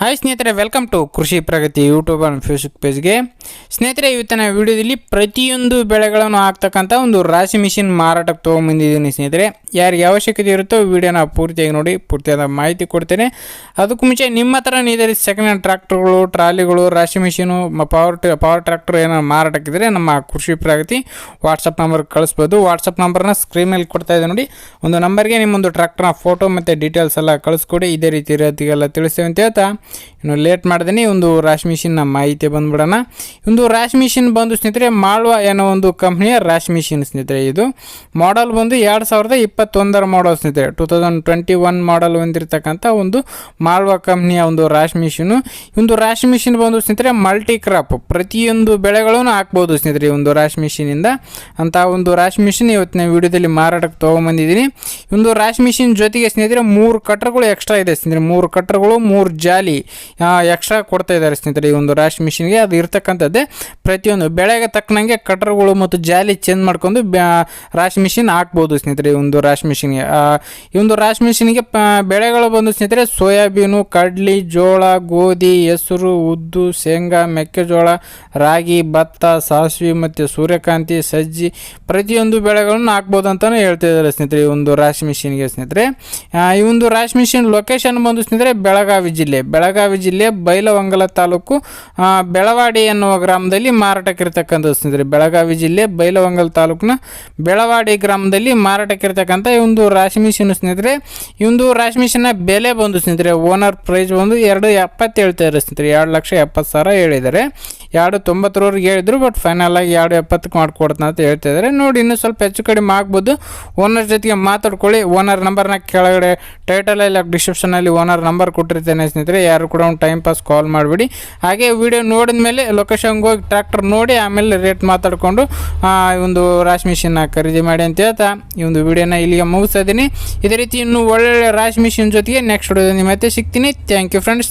Hi ಸ್ನೇಹಿತರೆ welcome to Krishi Pragati YouTube and Facebook ಪೇಜ್ಗೆ ಸ್ನೇಹಿತರೆ, ಇವತ್ತಿನ ವಿಡಿಯೋದಲ್ಲಿ ಪ್ರತಿಯೊಂದು ಬೆಳೆಗಳನ್ನು ಹಾಕ್ತಕ್ಕಂಥ ಒಂದು ರಾಶಿ ಮಿಷಿನ್ ಮಾರಾಟಕ್ಕೆ ತೊಗೊಂಬಂದಿದ್ದೀನಿ ಸ್ನೇಹಿತರೆ. ಯಾರಿಗೆ ಅವಶ್ಯಕತೆ ಇರುತ್ತೋ ವಿಡಿಯೋನ ಪೂರ್ತಿಯಾಗಿ ನೋಡಿ, ಪೂರ್ತಿಯಾದ ಮಾಹಿತಿ ಕೊಡ್ತೇನೆ. ಅದಕ್ಕೂ ಮುಂಚೆ ನಿಮ್ಮ ಹತ್ರ ಇದೇ ಸೆಕೆಂಡ್ ಹ್ಯಾಂಡ್ ಟ್ರ್ಯಾಕ್ಟರ್ಗಳು ಟ್ರಾಲಿಗಳು, ರಾಶಿ ಮಿಷಿನು ಪವರ್ ಪವರ್ ಟ್ರ್ಯಾಕ್ಟರ್ ಏನೋ ಮಾರಾಟಕ್ಕಿದ್ರೆ ನಮ್ಮ ಕೃಷಿ ಪ್ರಗತಿ ವಾಟ್ಸಪ್ ನಂಬರ್ ಕಳಿಸ್ಬೋದು. ವಾಟ್ಸಪ್ ನಂಬರ್ನ ಸ್ಕ್ರೀನ್ ಮೇಲೆ ಕೊಡ್ತಾ ಇದೆ ನೋಡಿ. ಒಂದು ನಂಬರ್ಗೆ ನಿಮ್ಮೊಂದು ಟ್ರ್ಯಾಕ್ಟರ್ನ ಫೋಟೋ ಮತ್ತು ಡೀಟೇಲ್ಸ್ ಎಲ್ಲ ಕಳಿಸ್ಕೊಡಿ. ಇದೇ ರೀತಿ ರೀತಿಗೆಲ್ಲ ತಿಳಿಸ್ತೇವೆ ಅಂತ ಹೇಳ್ತಾ. ಇನ್ನು ಲೇಟ್ ಮಾಡ್ದೇನೆ ಒಂದು ರಾಶಿ ಮಿಷಿನ್ನ ಮಾಹಿತಿ ಬಂದ್ಬಿಡೋಣ. ಒಂದು ರಾಶಿ ಮಿಷಿನ್ ಬಂದು ಸ್ನೇಹಿತರೆ, ಮಾಳ್ವಾ ಏನೋ ಒಂದು ಕಂಪ್ನಿಯ ರಾಶಿ ಮಿಷಿನ್ ಸ್ನೇಹಿತರೆ ಇದು. ಮಾಡಲ್ ಬಂದು ಎರಡು ಸಾವಿರದ ಇಪ್ಪತ್ತೊಂದರ ಮಾಡಲ್ ಸ್ನೇಹಿತರೆ two thousand twenty one model ಹೊಂದಿರತಕ್ಕಂಥ ಒಂದು ಮಾಳ್ವಾ ಕಂಪ್ನಿಯ ಒಂದು ರಾಶ್ ಮಿಷಿನು ಒಂದು ರಾಶಿ ಮಿಷಿನ್ ಬಂದು ಸ್ನೇಹಿತರೆ ಮಲ್ಟಿ ಕ್ರಾಪ್ ಪ್ರತಿಯೊಂದು ಬೆಳೆಗಳನ್ನು ಹಾಕ್ಬೋದು ಸ್ನೇಹಿತರೆ ಈ ಒಂದು ರಾಶಿ ಮಿಷಿನಿಂದ ಅಂತ ಒಂದು ರಾಶ್ ಮಿಷಿನ್ ಇವತ್ತಿನ ವಿಡಿಯೋದಲ್ಲಿ ಮಾರಾಟಕ್ಕೆ ತೊಗೊಂಬಂದಿದ್ದೀನಿ. ಒಂದು ರಾಶಿ ಮಿಷಿನ್ ಜೊತೆಗೆ ಸ್ನೇಹಿತರೆ, ಮೂರು ಕಟ್ರ್ಗಳು ಎಕ್ಸ್ಟ್ರಾ ಇದೆ ಸ್ನೇಹಿತರೆ. ಮೂರು ಕಟ್ರ್ಗಳು ಮೂರು ಜಾಲಿ ಎಕ್ಸ್ಟ್ರಾ ಕೊಡ್ತಾ ಇದ್ದಾರೆ ಸ್ನೇಹಿತರೆ ಈ ಒಂದು ರಾಶಿ ಮಿಷಿನ್ಗೆ ಅದು ಇರ್ತಕ್ಕಂಥದ್ದೇ ಪ್ರತಿಯೊಂದು. ಬೆಳೆಗೆ ತಕ್ಕನಂಗೆ ಕಟ್ರ್ಗಳು ಮತ್ತು ಜಾಲಿ ಚೇಂಜ್ ಮಾಡ್ಕೊಂಡು ರಾಶಿ ಮಿಷಿನ್ ಹಾಕ್ಬೋದು ಸ್ನೇಹಿತರೆ ಈ ಒಂದು ರಾಶಿ ಮಿಷಿನ್ಗೆ ಈ ಒಂದು ರಾಶಿ ಮಿಷಿನ್ಗೆ ಬೆಳೆಗಳು ಬಂದು ಸ್ನೇಹಿತರೆ, ಸೋಯಾಬೀನು, ಕಡ್ಲಿ, ಜೋಳ, ಗೋಧಿ, ಹೆಸರು, ಉದ್ದು, ಶೇಂಗಾ, ಮೆಕ್ಕೆಜೋಳ, ರಾಗಿ, ಭತ್ತ, ಸಾಸಿವೆ ಮತ್ತು ಸೂರ್ಯಕಾಂತಿ, ಸಜ್ಜಿ ಪ್ರತಿಯೊಂದು ಬೆಳೆಗಳನ್ನು ಹಾಕ್ಬೋದು ಅಂತಲೇ ಹೇಳ್ತಾ ಇದ್ದಾರೆ ಸ್ನೇಹಿತರೆ ಈ ಒಂದು ರಾಶಿ ಮಿಷಿನ್ಗೆ ಸ್ನೇಹಿತರೆ. ಈ ಒಂದು ರಾಶಿ ಮಿಷಿನ್ ಲೊಕೇಶನ್ ಬಂದು ಸ್ನೇಹಿತರೆ ಬೆಳಗಾವಿ ಜಿಲ್ಲೆ. ಬೆಳಗಾವಿ ಜಿಲ್ಲೆ ಬೈಲವಂಗಲ ತಾಲೂಕು ಬೆಳವಾಡಿ ಎನ್ನುವ ಗ್ರಾಮದಲ್ಲಿ ಮಾರಾಟಕ್ಕಿರ್ತಕ್ಕಂಥ ಸ್ನೇಹಿತರೆ. ಬೆಳಗಾವಿ ಜಿಲ್ಲೆ ಬೈಲವಂಗಲ ತಾಲೂಕಿನ ಬೆಳವಾಡಿ ಗ್ರಾಮದಲ್ಲಿ ಮಾರಾಟಕ್ಕಿರ್ತಕ್ಕಂಥ ಈ ಒಂದು ರಾಶಿ ಮಿಷಿನ್ ಸ್ನೇಹಿತರೆ, ಈ ಒಂದು ರಾಶಿ ಮಿಷಿನ್ನ ಬೆಲೆ ಬಂದು ಸ್ನೇಹಿತರೆ ಓನರ್ ಪ್ರೈಸ್ ಬಂದು ಎರಡು ಎಪ್ಪತ್ತು ಹೇಳ್ತಾರೆ ಸ್ನೇಹಿತರೆ, ಎರಡು ಲಕ್ಷ ಎಪ್ಪತ್ತು ಸಾವಿರ ಹೇಳಿದ್ದಾರೆ. ಎರಡು ತೊಂಬತ್ತರವರೆಗೆ ಹೇಳಿದ್ರು ಬಟ್ ಫೈನಲ್ ಆಗಿ ಎರಡು ಎಪ್ಪತ್ತಕ್ಕೆ ಮಾಡಿಕೊಡ್ತಾನೆ ಅಂತ ಹೇಳ್ತಾ ಇದ್ದಾರೆ. ನೋಡಿ, ಇನ್ನೂ ಸ್ವಲ್ಪ ಹೆಚ್ಚು ಕಡಿಮೆ ಆಗ್ಬೋದು. ಓನರ್ ಜೊತೆಗೆ ಮಾತಾಡ್ಕೊಳ್ಳಿ. ಓನರ್ ನಂಬರ್ನ ಕೆಳಗಡೆ ಟೈಟಲಲ್ಲಿ ಡಿಸ್ಕ್ರಿಪ್ಷನಲ್ಲಿ ಓನರ್ ನಂಬರ್ ಕೊಟ್ಟಿರ್ತೇನೆ ಸ್ನೇಹಿತರೆ. ಯಾರು ಕೂಡ ಒಂದು ಟೈಮ್ ಪಾಸ್ ಕಾಲ್ ಮಾಡಿಬಿಡಿ. ಹಾಗೆ ವಿಡಿಯೋ ನೋಡಿದ ಮೇಲೆ ಲೊಕೇಶನ್ಗೆ ಹೋಗಿ ಟ್ರ್ಯಾಕ್ಟರ್ ನೋಡಿ, ಆಮೇಲೆ ರೇಟ್ ಮಾತಾಡಿಕೊಂಡು ಒಂದು ರಾಶಿ ಮಿಷಿನ್ನ ಖರೀದಿ ಮಾಡಿ ಅಂತ ಹೇಳ್ತಾ ಈ ಒಂದು ವಿಡಿಯೋನ ಇಲ್ಲಿಗೆ ಮುಗಿಸ್ತಾ ಇದ್ದೀನಿ. ಇದೇ ರೀತಿ ಇನ್ನೂ ಒಳ್ಳೊಳ್ಳೆ ರಾಶಿ ಮಿಷಿನ್ ಜೊತೆಗೆ ನೆಕ್ಸ್ಟ್ ನಿಮ್ಮ ಮತ್ತೆ ಸಿಗ್ತೀನಿ. Thank you friends